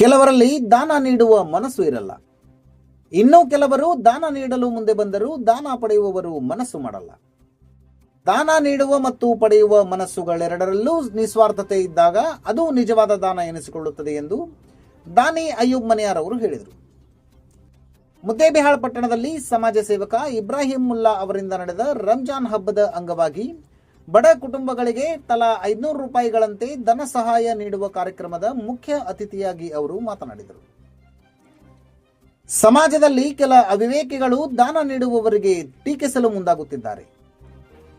ಕೆಲವರಲ್ಲಿ ದಾನ ನೀಡುವ ಮನಸ್ಸು ಇರಲ್ಲ. ಇನ್ನೂ ಕೆಲವರು ದಾನ ನೀಡಲು ಮುಂದೆ ಬಂದರೂ ದಾನ ಪಡೆಯುವವರು ಮನಸ್ಸು ಮಾಡಲ್ಲ. ದಾನ ನೀಡುವ ಮತ್ತು ಪಡೆಯುವ ಮನಸ್ಸುಗಳೆರಡರಲ್ಲೂ ನಿಸ್ವಾರ್ಥತೆ ಇದ್ದಾಗ ಅದು ನಿಜವಾದ ದಾನ ಎನಿಸಿಕೊಳ್ಳುತ್ತದೆ ಎಂದು ದಾನಿ ಅಯ್ಯೂಬ್ ಮನಿಯಾರ್ ಅವರು ಹೇಳಿದರು. ಮುದ್ದೇಬಿಹಾಳ್ ಪಟ್ಟಣದಲ್ಲಿ ಸಮಾಜ ಸೇವಕ ಇಬ್ರಾಹಿಂ ಮುಲ್ಲಾ ಅವರಿಂದ ನಡೆದ ರಂಜಾನ್ ಹಬ್ಬದ ಅಂಗವಾಗಿ ಬಡ ಕುಟುಂಬಗಳಿಗೆ ತಲಾ ಐದುನೂರು ರೂಪಾಯಿಗಳಂತೆ ಧನ ಸಹಾಯ ನೀಡುವ ಕಾರ್ಯಕ್ರಮದ ಮುಖ್ಯ ಅತಿಥಿಯಾಗಿ ಅವರು ಮಾತನಾಡಿದರು. ಸಮಾಜದಲ್ಲಿ ಕೆಲ ಅವಿವೇಕಿಗಳು ದಾನ ನೀಡುವವರಿಗೆ ಟೀಕಿಸಲು ಮುಂದಾಗುತ್ತಿದ್ದಾರೆ.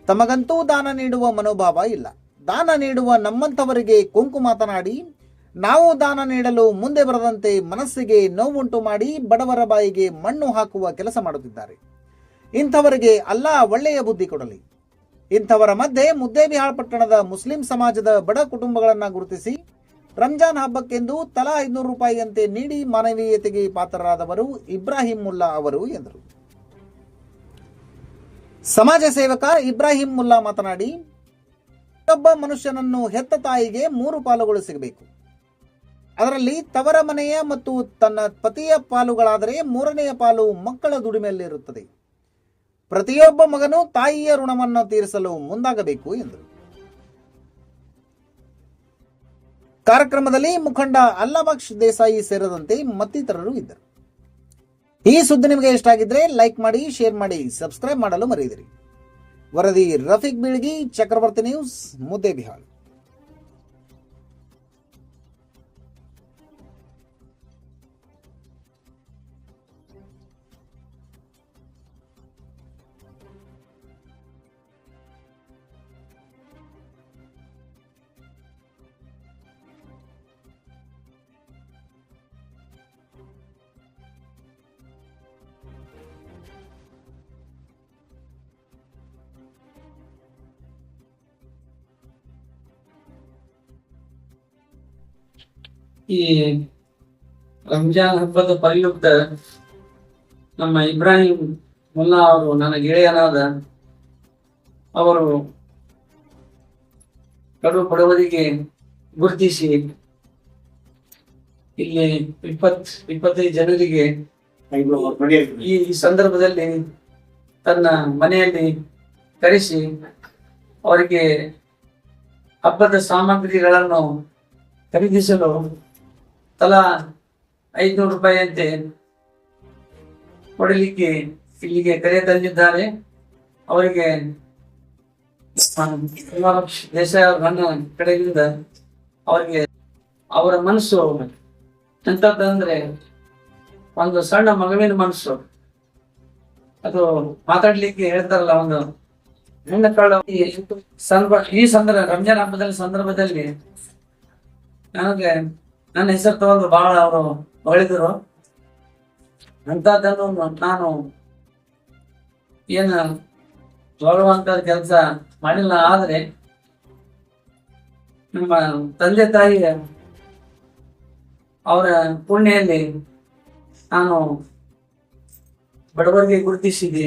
ತಮಗಂತೂ ದಾನ ನೀಡುವ ಮನೋಭಾವ ಇಲ್ಲ. ದಾನ ನೀಡುವ ನಮ್ಮಂಥವರಿಗೆ ಕೊಂಕು ಮಾತನಾಡಿ, ನಾವು ದಾನ ನೀಡಲು ಮುಂದೆ ಬರದಂತೆ ಮನಸ್ಸಿಗೆ ನೋವುಂಟು ಮಾಡಿ ಬಡವರ ಬಾಯಿಗೆ ಮಣ್ಣು ಹಾಕುವ ಕೆಲಸ ಮಾಡುತ್ತಿದ್ದಾರೆ. ಇಂಥವರಿಗೆ ಅಲ್ಲ ಒಳ್ಳೆಯ ಬುದ್ಧಿ ಕೊಡಲಿ. ಇಂಥವರ ಮಧ್ಯೆ ಮುದ್ದೇಬಿಹಾಳ್ ಪಟ್ಟಣದ ಮುಸ್ಲಿಂ ಸಮಾಜದ ಬಡ ಕುಟುಂಬಗಳನ್ನು ಗುರುತಿಸಿ ರಂಜಾನ್ ಹಬ್ಬಕ್ಕೆಂದು ತಲಾ ಐದುನೂರು ರೂಪಾಯಿಯಂತೆ ನೀಡಿ ಮಾನವೀಯತೆಗೆ ಪಾತ್ರರಾದವರು ಇಬ್ರಾಹಿಂ ಮುಲ್ಲಾ ಅವರು ಎಂದರು. ಸಮಾಜ ಸೇವಕ ಇಬ್ರಾಹಿಂ ಮುಲ್ಲಾ ಮಾತನಾಡಿ ಒಬ್ಬ ಮನುಷ್ಯನನ್ನು ಹೆತ್ತ ತಾಯಿಗೆ ಮೂರು ಪಾಲುಗಳು ಸಿಗಬೇಕು. ಅದರಲ್ಲಿ ತವರ ಮನೆಯ ಮತ್ತು ತನ್ನ ಪತಿಯ ಪಾಲುಗಳಾದರೆ ಮೂರನೆಯ ಪಾಲು ಮಕ್ಕಳ ದುಡಿಮೆಯಲ್ಲಿರುತ್ತದೆ. ಪ್ರತಿಯೊಬ್ಬ ಮಗನು ತಾಯಿಯ ಋಣವನ್ನು ತೀರಿಸಲು ಮುಂದಾಗಬೇಕು ಎಂದರು. ಕಾರ್ಯಕ್ರಮದಲ್ಲಿ ಮುಖಂಡ ಅಲ್ಲಾಬಕ್ಷ್ ದೇಸಾಯಿ ಸೇರಿದಂತೆ ಮತ್ತಿತರರು ಇದ್ದರು. ಈ ಸುದ್ದಿ ನಿಮಗೆ ಇಷ್ಟ ಆಗಿದ್ರೆ ಲೈಕ್ ಮಾಡಿ, ಶೇರ್ ಮಾಡಿ, ಸಬ್ಸ್ಕ್ರೈಬ್ ಮಾಡಲು ಮರೆಯದಿರಿ ವರದಿ ರಫೀಕ್ ಬೀಳ್ಗಿ, ಚಕ್ರವರ್ತಿ ನ್ಯೂಸ್ ಮುದ್ದೇಬಿಹಾಳ್ ಈ ರಂಜಾನ್ ಹಬ್ಬದ ಪ್ರಯುಕ್ತ ನಮ್ಮ ಇಬ್ರಾಹಿಂ ಮುಲ್ಲಾ ಅವರು ನನ್ನ ಗೆಳೆಯನಾದ ಅವರು ಕಡು ಬಡವರಿಗೆ ಗುರುತಿಸಿ ಇಲ್ಲಿ ಇಪ್ಪತ್, ಇಪ್ಪತ್ತೈದು ಜನರಿಗೆ ಈ ಈ ಸಂದರ್ಭದಲ್ಲಿ ತನ್ನ ಮನೆಯಲ್ಲಿ ಕರೆಸಿ ಅವರಿಗೆ ಹಬ್ಬದ ಸಾಮಗ್ರಿಗಳನ್ನು ಖರೀದಿಸಲು ತಲಾ ಐದುನೂರು ರೂಪಾಯಿಯಂತೆ ಕೊಡಲಿಕ್ಕೆ, ಇಲ್ಲಿಗೆ ಕರೆ ತಂದಿದ್ದಾರೆ. ಅವರಿಗೆ ದೇಸಾಯಿ ನನ್ನ ಕಡೆಯಿಂದ ಅವರಿಗೆ, ಅವರ ಮನಸ್ಸು ಎಂತದಂದ್ರೆ ಒಂದು ಸಣ್ಣ ಮಗುವಿನ ಮನಸ್ಸು. ಅದು ಮಾತಾಡ್ಲಿಕ್ಕೆ ಹೇಳ್ತಾರಲ್ಲ ಒಂದು ಹೆಣ್ಣು ಕಾಳು ಸಂದರ್ಭ, ಈ ಸಂದರ್ಭ ರಂಜಾನ್ ಹಬ್ಬದಲ್ಲಿ ಸಂದರ್ಭದಲ್ಲಿ ನನಗೆ ನನ್ನ ಹೆಸರು ತಗೊಂಡು ಬಹಳ ಅವರು ಹೊಳಿದ್ರು ಅಂತದನ್ನು ನಾನು ಏನು ಹೊಳುವಂತ ಕೆಲಸ ಮಾಡಿಲ್ಲ, ಆದರೆ ನಮ್ಮ ತಂದೆ ತಾಯಿ ಅವರ ಪುಣ್ಯಲ್ಲಿ ನಾನು ಬಡವರಿಗೆ ಗುರುತಿಸಿದೆ.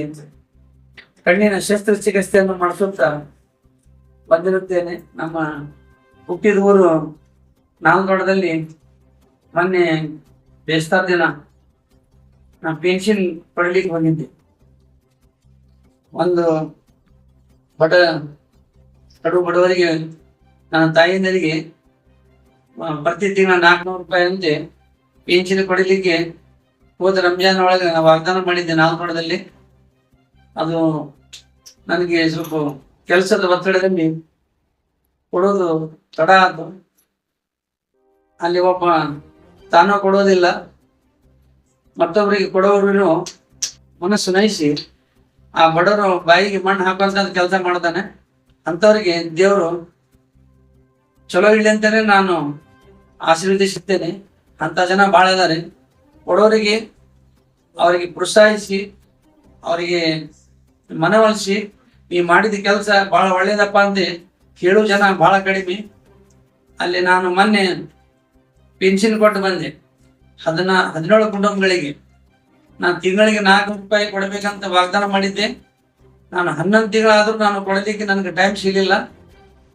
ಕಣ್ಣಿನ ಶಸ್ತ್ರಚಿಕಿತ್ಸೆಯನ್ನು ಮಾಡಿಸುತ್ತಾ ಬಂದಿರುತ್ತೇನೆ. ನಮ್ಮ ಹುಟ್ಟಿದ ಊರು ನಾಲ್ದೊಡದಲ್ಲಿ ಮೊನ್ನೆ ಬೇಸ್ತಾರ ದಿನ ನಾ ಪೆನ್ಷನ್ ಪಡಲಿಕ್ಕೆ ಹೋಗಿದ್ದೆ ಒಂದು ಬಡ, ಕಡು ಬಡವರಿಗೆ, ನನ್ನ ತಾಯಿಯಂದರಿಗೆ ಪ್ರತಿ ತಿಂಗಳ ನಾಲ್ಕುನೂರು ರೂಪಾಯಿ ಅಂತೆ ಪೆನ್ಷನ್ ಕೊಡಲಿಕ್ಕೆ ಹೋದ ರಂಜಾನ್ ಒಳಗೆ ನಾವು ವಾಗ್ದಾನ ಮಾಡಿದ್ದೆ ನಾಲ್ಕೊಡದಲ್ಲಿ ಅದು ನನಗೆ ಸ್ವಲ್ಪ ಕೆಲಸದ ಒತ್ತಡದಲ್ಲಿ ಕೊಡೋದು ತಡ ಆಯ್ತು ಅಲ್ಲಿ ಒಬ್ಬ ತಾನು ಕೊಡೋದಿಲ್ಲ. ಮತ್ತೊಬ್ಬರಿಗೆ ಕೊಡೋರು ಮನಸ್ಸು ನಯಿಸಿ ಆ ಬಡವರು ಬಾಯಿಗೆ ಮಣ್ಣು ಹಾಕುವಂತ ಕೆಲಸ ಮಾಡ್ತಾನೆ. ಅಂಥವ್ರಿಗೆ ದೇವರು ಚಲೋ ಇಳಿ ಅಂತಾನೆ ನಾನು ಆಶೀರ್ವದಿಸುತ್ತೇನೆ. ಅಂತ ಜನ ಭಾಳ ಇದಾರೆ. ಕೊಡೋರಿಗೆ ಅವರಿಗೆ ಪ್ರೋತ್ಸಾಹಿಸಿ, ಅವರಿಗೆ ಮನವೊಲಿಸಿ ಈ ಮಾಡಿದ ಕೆಲಸ ಬಹಳ ಒಳ್ಳೇದಪ್ಪ ಅಂತ ಹೇಳೋ ಜನ ಬಹಳ ಕಡಿಮೆ. ಅಲ್ಲಿ ನಾನು ಮೊನ್ನೆ ಪೆನ್ಷನ್ ಕೊಟ್ಟು ಬಂದೆ. ಹದಿನ, ಹದಿನೇಳು ಕುಟುಂಬಗಳಿಗೆ. ನಾನು ತಿಂಗಳಿಗೆ ನಾಲ್ಕು ರೂಪಾಯಿ ಕೊಡಬೇಕಂತ ವಾಗ್ದಾನ ಮಾಡಿದ್ದೆ. ನಾನು ಹನ್ನೊಂದು ತಿಂಗಳಾದರೂ ನಾನು ಕೊಡಲಿಕ್ಕೆ ನನಗೆ ಟೈಮ್ ಸಿಗಲಿಲ್ಲ.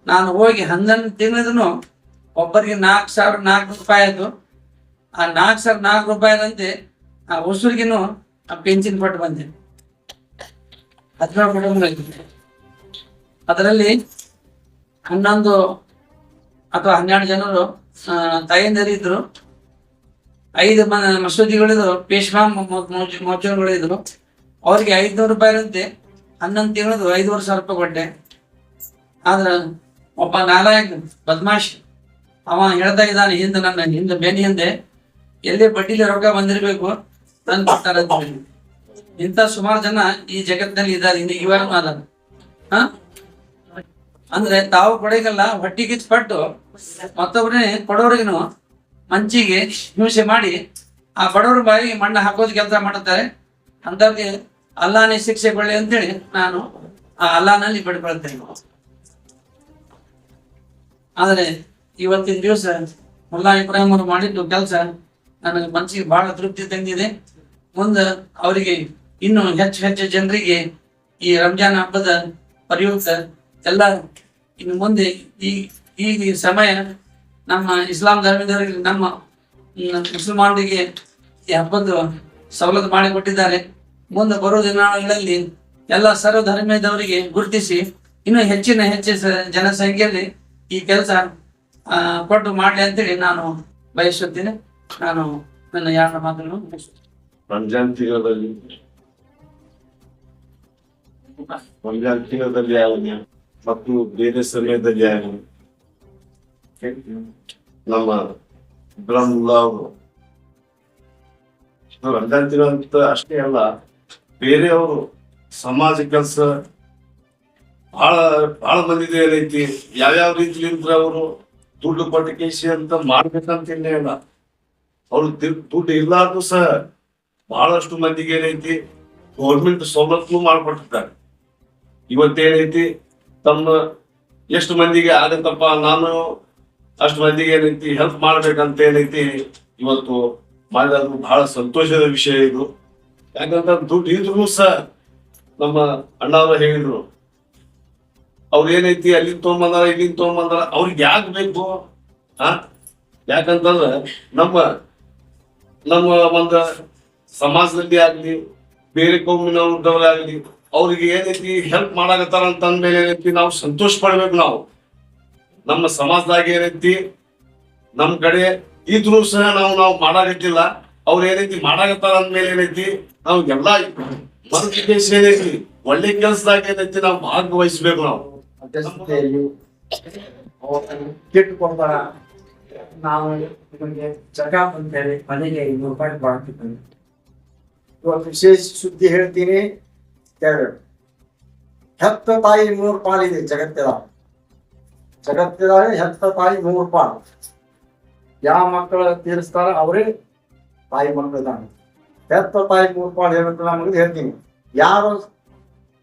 ನಾನು ಹೋಗಿ ಹನ್ನೊಂದು ತಿಂಗಳಿದ್ರು ಒಬ್ಬರಿಗೆ ನಾಲ್ಕು ಸಾವಿರ, ನಾಲ್ಕು ರೂಪಾಯಿ ಆಯಿತು. ಆ ನಾಲ್ಕು ಸಾವಿರ, ನಾಲ್ಕು ರೂಪಾಯಿದಂತೆ ಆ ಹುಸುರಿಗೂ ಆ ಪೆನ್ಷನ್ ಕೊಟ್ಟು ಬಂದೆ. ಹದಿನೇಳು ಕುಟುಂಬಗಳಿಗೆ. ಅದರಲ್ಲಿ ಹನ್ನೊಂದು ಅಥವಾ ಹನ್ನೆರಡು ಜನರು ತಾಯಂದಿರಿದ್ರು. ಐದು ಮಸೂದಿಗಳಿದ್ರು ಪೇಶ್ವಾ ಮೋಚಗಳಿದ್ರು ಅವ್ರಿಗೆ ಐದ್ನೂರು ಇರುತ್ತೆ ಹನ್ನೊಂದು ತಿಂಗಳದು ಐದುವರೆ ಸಾವಿರ ರೂಪಾಯಿ ಕೊಟ್ಟೆ. ಆದ್ರೆ ಒಬ್ಬ ನಾಲಾಯಕ್ ಬದ್ಮಾಶ್, ಅವ ಹೇಳ್ತಾ ಇದ್ದಾನೆ, ಹಿಂದೆ ನನ್ನ, ಹಿಂದೆ ಬೆನ್ನಿ ಹಿಂದೆ ಎಲ್ಲಿ ಬಡ್ಡಿಲಿ ರೊಕ್ಕ ಬಂದಿರಬೇಕು, ತಂದು ಕೊಡ್ತಾರೆ ಅಂತ ಇಂಥ ಸುಮಾರು ಜನ ಈ ಜಗತ್ತಿನಲ್ಲಿ ಇದ್ದಾರೆ ಇವಾಗನೂ ಅದಾರ ಹಾ? ಅಂದ್ರೆ ತಾವು ಕೊಡಗಲ್ಲ ಹೊಟ್ಟಿಗೆ ಪಟ್ಟು ಮತ್ತೊಬ್ಬರೇ ಕೊಡೋರಿಗೂ ಮಂಚಿಗೆ ಹಿಂಸೆ ಮಾಡಿ ಆ ಬಡವರ ಬಾಯಿಗೆ ಮಣ್ಣು ಹಾಕೋದು ಕೆಲಸ ಮಾಡುತ್ತಾರೆ. ಅಂತವ್ರಿಗೆ ಅಲ್ಲಾನೇ ಶಿಕ್ಷೆ ಕೊಳ್ಳಿ ಅಂತೇಳಿ ನಾನು ಆ ಅಲ್ಲಾನಲ್ಲಿ ಬಿಡ್ಕೊಳ್ತೇನೆ. ಆದರೆ ಇವತ್ತಿನ ದಿವಸ ಮುಲ್ಲಾ ಇಬ್ರಾಹಿಂ ಅವರು ಮಾಡಿದ್ದು ಕೆಲಸ ನನಗೆ ಮನಸ್ಸಿಗೆ ಬಹಳ ತೃಪ್ತಿ ತಂದಿದೆ. ಮುಂದೆ ಅವರಿಗೆ ಇನ್ನು ಹೆಚ್ಚು ಹೆಚ್ಚು ಜನರಿಗೆ ಈ ರಂಜಾನ್ ಹಬ್ಬದ ಪ್ರಯುಕ್ತ ಎಲ್ಲ ಇನ್ನು ಮುಂದೆ ಈ ಈ ಸಮಯ ನಮ್ಮ ಇಸ್ಲಾಂ ಧರ್ಮದವರಿಗೆ, ನಮ್ಮ ಮುಸಲ್ಮಾನರಿಗೆ ಈ ಹಬ್ಬದ ಸವಲತ್ತು ಮಾಡಿಕೊಟ್ಟಿದ್ದಾರೆ. ಮುಂದೆ ಬರೋ ದಿನಗಳಲ್ಲಿ ಎಲ್ಲ ಸರ್ವ ಧರ್ಮದವರಿಗೆ ಗುರುತಿಸಿ ಇನ್ನೂ ಹೆಚ್ಚಿನ ಹೆಚ್ಚಿನ ಜನಸಂಖ್ಯೆಯಲ್ಲಿ ಈ ಕೆಲಸ ಕೊಟ್ಟು ಮಾಡಲಿ ಅಂತೇಳಿ ನಾನು ಬಯಸುತ್ತೇನೆ. ನಾನು ನನ್ನ ಯಾರ ಮಾತನ್ನು. ರಂಜಾನ್ ತಿಂಗಳಲ್ಲಿ? ರಂಜಾನ್ ಮತ್ತು ಬೇರೆ ಸಮಯದಲ್ಲಿ ನಮ್ಮ ತಿಂಗಳ ಅಂತ ಅಷ್ಟೇ ಅಲ್ಲ, ಬೇರೆಯವರು ಸಮಾಜ ಕೆಲಸ ಬಹಳ ಬಹಳ ಮಂದಿದೆ ರೀತಿ ಯಾವ್ಯಾವ ರೀತಿಲಿಂದ ಅವರು ದುಡ್ಡು ಕೊಟ್ಟಿಕೇಶಿ ಅಂತ ಮಾಡ್ಬೇಕಂತ ಇಲ್ಲ. ಅವ್ರು ದುಡ್ಡು ಇಲ್ಲಾರ್ದು ಸಹ ಬಹಳಷ್ಟು ಮಂದಿಗೆ ಏನೈತಿ ಗೌರ್ಮೆಂಟ್ ಸವಲತ್ತು ಮಾಡ್ಕೊಟ್ಟಿದ್ದಾರೆ. ಇವತ್ತೇನೈತಿ ತಮ್ಮ ಎಷ್ಟು ಮಂದಿಗೆ ಆದಂತಪ್ಪ, ನಾನು ಅಷ್ಟು ಮಂದಿಗೆ ಏನೈತಿ ಹೆಲ್ಪ್ ಮಾಡ್ಬೇಕಂತ ಏನೈತಿ ಇವತ್ತು ಮಾಡಿದ್ರು ಬಹಳ ಸಂತೋಷದ ವಿಷಯ ಇದು. ಯಾಕಂತ ದುಡ್ಡು ಇದ್ರು ಸಹ ನಮ್ಮ ಅಣ್ಣಾವ್ರು ಹೇಳಿದ್ರು, ಅವ್ರ ಏನೈತಿ ಅಲ್ಲಿಂದ ತೊಗೊಂಬಂದಾರ ಇಲ್ಲಿಂದ ತೊಗೊಂಬಂದಾರ ಅವ್ರಿಗೆ ಯಾಕೆ ಬೇಕು? ಆ? ಯಾಕಂತಂದ್ರ ನಮ್ಮ ನಮ್ಮ ಒಂದು ಸಮಾಜದಲ್ಲಿ ಆಗ್ಲಿ, ಬೇರೆ ಕೋಮಿನವ್ರದವ್ರಾಗ್ಲಿ ಅವ್ರಿಗೆ ಏನೈತಿ ಹೆಲ್ಪ್ ಮಾಡಾಕತ್ತಾರ ಅಂತ ಅಂದ್ಮೇಲೆ ಏನೈತಿ ನಾವು ಸಂತೋಷ ಪಡ್ಬೇಕು ನಾವು. ನಮ್ಮ ಸಮಾಜದಾಗ ಏನೈತಿ ನಮ್ ಕಡೆ ಇದ್ರು ಸಹ ನಾವು ನಾವು ಮಾಡಾಕತ್ತಿಲ್ಲ. ಅವ್ರು ಏನೈತಿ ಮಾಡಾಕತ್ತಾರ ಅಂದ್ಮೇಲೆ ಏನೈತಿ ನಾವು ಎಲ್ಲಾ ಮರುಕೇಶ ಏನೈತಿ ಒಳ್ಳೆ ಕೆಲ್ಸದಾಗ ಏನೈತಿ ನಾವು ಭಾಗವಹಿಸ್ಬೇಕು ನಾವು. ನಾವು ನಿಮಗೆ ಜಗ ಮನೆಗೆ ರೂಪಾಯಿ ಮಾಡ್ತಿದ್ದೀವಿ ಇವತ್ತು ವಿಶೇಷ ಸುದ್ದಿ ಹೇಳ್ತೀನಿ. ಕೇಳಿ ಹೆತ್ತ ತಾಯಿ ಮೂರು ಪಾಲಿದೆ ಜಗತ್ತಿದ ಜಗತ್ತಿದಾಗ ಹೆತ್ತ ತಾಯಿ ಮೂರು ಪಾಲು. ಯಾವ ಮಕ್ಕಳು ತೀರಿಸ್ತಾರ ಅವರೇ ತಾಯಿ ಮಕ್ಕಳಿದ್ದಾನೆ ಹೆತ್ತ ತಾಯಿ ಮೂರು ಪಾಲು ಹೇಳ್ಬೇಕು ನಮಗೆ ಹೇಳ್ತೀನಿ. ಯಾರು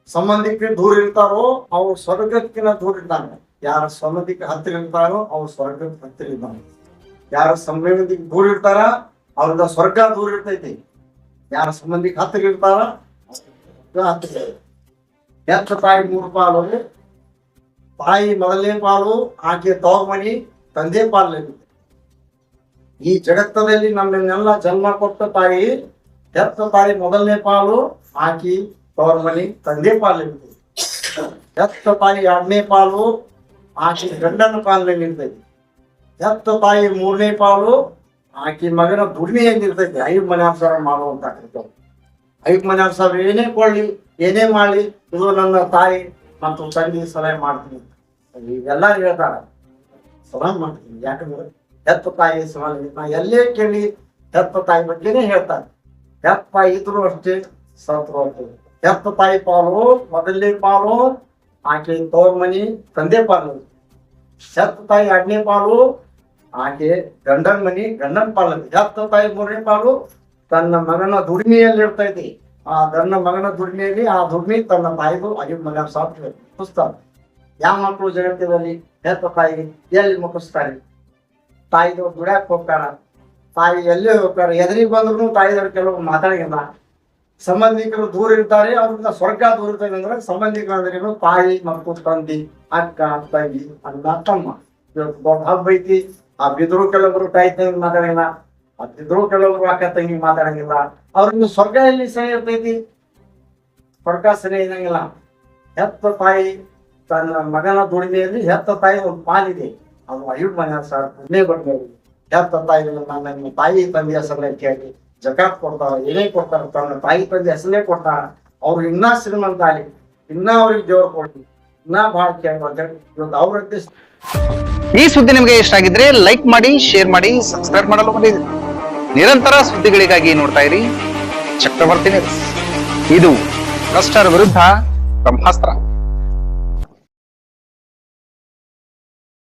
ಸಂಬಂಧಿಕರು ದೂರ ಇರ್ತಾರೋ ಅವ್ರು ಸ್ವರ್ಗಕ್ಕಿಂತ ದೂರ ಇದ್ದಾನೆ ಯಾರ ಸಂಬಂಧಿಕ ಹತ್ತಿರ ಇರ್ತಾರೋ ಅವ್ರು ಸ್ವರ್ಗಕ್ಕೆ ಹತ್ತಿರ ಇದ್ದಾನೆ ಯಾರ ಸಂಬಂಧಿಕ ದೂರ ಇರ್ತಾರ ಅವ್ರಿಂದ ಸ್ವರ್ಗ ದೂರ ಇರ್ತೈತಿ. ಯಾರ ಸಂಬಂಧಿಕ ಹತ್ತಿರ ಇರ್ತಾರ ಎತ್ತ ತಾಯಿ ಮೂರು ಪಾಲು ತಾಯಿ ಮೊದಲನೇ ಪಾಲು, ಆಕೆ ತೋಗಮಣಿ ತಂದೆ ಪಾಲು ಇರುತ್ತೆ ಈ ಜಗತ್ತದಲ್ಲಿ ನಮ್ಮನ್ನೆಲ್ಲ ಜನ್ಮ ಕೊಟ್ಟ ತಾಯಿ ಎತ್ತ ತಾಯಿ ಮೊದಲನೇ ಪಾಲು, ಆಕಿ ತವ್ರ ತಂದೆ ಪಾಲು ಇರ್ತೈತಿ ಎತ್ತ ತಾಯಿ ಎರಡನೇ ಪಾಲು, ಆಕೆ ಗಂಡನ ಪಾಲನೆ ಇರ್ತೈತಿ ಎತ್ತ ತಾಯಿ ಮೂರನೇ ಪಾಲು, ಆಕೆ ಮಗನ ದುಡಿಮೆಯಲ್ಲಿ ಇರ್ತೈತಿ ಐದು ಮನೆ ಅಂತ ಮಾಡುವಂತ ಮನೆ ಸಾವಿರ ಏನೇ ಕೊಳ್ಳಿ ಏನೇ ಮಾಡಲಿ, ಇದು ನನ್ನ ತಾಯಿ ಮತ್ತು ತಂದೆ ಸಲಹೆ ಮಾಡ್ತೀನಿ ಇದೆಲ್ಲ ಹೇಳ್ತಾರೆ, ಸಲಹೆ ಮಾಡ್ತೀನಿ ಯಾಕಂದ್ರೆ ಹೆತ್ತ ತಾಯಿ ಸಲಹೆ ನಾ ಎಲ್ಲೇ ಕೇಳಿ ಹೆತ್ತ ತಾಯಿ ಬಗ್ಗೆನೇ ಹೇಳ್ತಾರೆ. ಹೆತ್ತ ಇದ್ರು ಅಷ್ಟೇ ಸತ್ರು ತಾಯಿ ಪಾಲು, ಮೊದಲನೇ ಪಾಲು, ಆಕೆ ತೋರ್ ಮನಿ, ತಂದೆ ಪಾಲು. ಹೆತ್ತ ತಾಯಿ ಎರಡನೇ ಪಾಲು, ಆಕೆ ಗಂಡನ ಮನಿ, ಗಂಡನ ಪಾಲು. ಹೆತ್ತ ತಾಯಿ ಮೂರನೇ ಪಾಲು ತನ್ನ ಮಗನ ದುಡಿಮೆಯಲ್ಲಿ ಇರ್ತೈತಿ ಆ ತನ್ನ ಮಗನ ದುಡಿಮೆಯಲ್ಲಿ ಆ ದುಡಿಮೆ ತನ್ನ ತಾಯಿಗೂ ಐದು ಮಗ ಸಾಧ್ಯ. ಪುಸ್ತಕ ಯಾವ ಮಕ್ಕಳು ಜಗತ್ತಿನಲ್ಲಿ ಹೆತ್ತ ತಾಯಿಗೆ ಎಲ್ಲಿ ಮುಗಿಸ್ತಾರೆ? ತಾಯಿದು ದುಡ್ಯಾಕ್ ಹೋಗ್ತಾರ? ತಾಯಿ ಎಲ್ಲಿ ಹೋಗ್ತಾರೆ? ಎದುರಿಗೆ ಬಂದ್ರು ತಾಯಿದವ್ರು ಕೆಲವು ಮಾತಾಡಿಲ್ಲ. ಸಂಬಂಧಿಕರು ದೂರ ಇರ್ತಾರೆ, ಅವ್ರಿಂದ ಸ್ವರ್ಗ ದೂರ ಇರ್ತಾರೆ ಅಂದ್ರೆ ಸಂಬಂಧಿಕರು ತಾಯಿ ಮತ್ತು ತಂದಿ, ಅಕ್ಕ, ತಂಗಿ, ಅಣ್ಣ, ತಮ್ಮ. ದೊಡ್ಡ ಹಬ್ಬ ಐತಿ. ಆ ಬಿದ್ರು ಕೆಲವರು ತಾಯಿ ತಂಗಿ ಮಾತಾಡಿಲ್ಲ. ಬಿದ್ರು ಕೆಲವರು ಅಕ್ಕ ತಂಗಿ ಮಾತಾಡಂಗಿಲ್ಲ? ಅವ್ರಿಂದ ಸ್ವರ್ಗ ಎಲ್ಲಿ ಸರಿ ಇರ್ತೈತಿ? ಸ್ವರ್ಗ ಸರಿ ಇರಂಗಿಲ್ಲ ಹೆತ್ತ ತಾಯಿ ತನ್ನ ಮಗನ ದುಡಿಮೆಯಲ್ಲಿ ಹೆತ್ತ ತಾಯಿ ಒಂದು ಪಾಲಿದೆ. ಅದು ಐದು ಮನೆ ಸರ್, ಪುಣ್ಯ ಬರ್ಬೋದು ಹೆತ್ತ ತಾಯಿ ನನ್ನ ತಾಯಿ ತಂದೆ ಹೆಸರನ್ನ ಕೇಳಿ, ಜಕಾತ್ ಕೊಡ್ತಾರ, ಏನೇ ಕೊಡ್ತಾರ ತನ್ನ ತಾಯಿ ತಂದೆ ಹೆಸರೇ ಕೊಡ್ತಾರ. ಅವ್ರು ಇನ್ನೂ ಶ್ರೀಮಂತ ಆಗಿ ಇನ್ನೂ ಅವ್ರಿಗೆ ದೇವ್ರು ಕೊಡ್ಲಿ, ಇನ್ನೂ ಭಾಳ ಇವತ್ತು ಅವ್ರ ಈ ಸುದ್ದಿ ನಿಮಗೆ ಇಷ್ಟ ಆಗಿದ್ರೆ ಲೈಕ್ ಮಾಡಿ ಶೇರ್ ಮಾಡಿ ಸಬ್ಸ್ಕ್ರೈಬ್ ಮಾಡಲು ಮರೆಯದಿರಿ ನಿರಂತರ ಸುದ್ದಿಗಳಿಗಾಗಿ ನೋಡ್ತಾ ಇರಿ. ಚಕ್ರವರ್ತಿ ನ್ಯೂಸ್ ಇದು ಭ್ರಷ್ಟರ ವಿರುದ್ಧ ಬ್ರಹ್ಮಾಸ್ತ್ರ.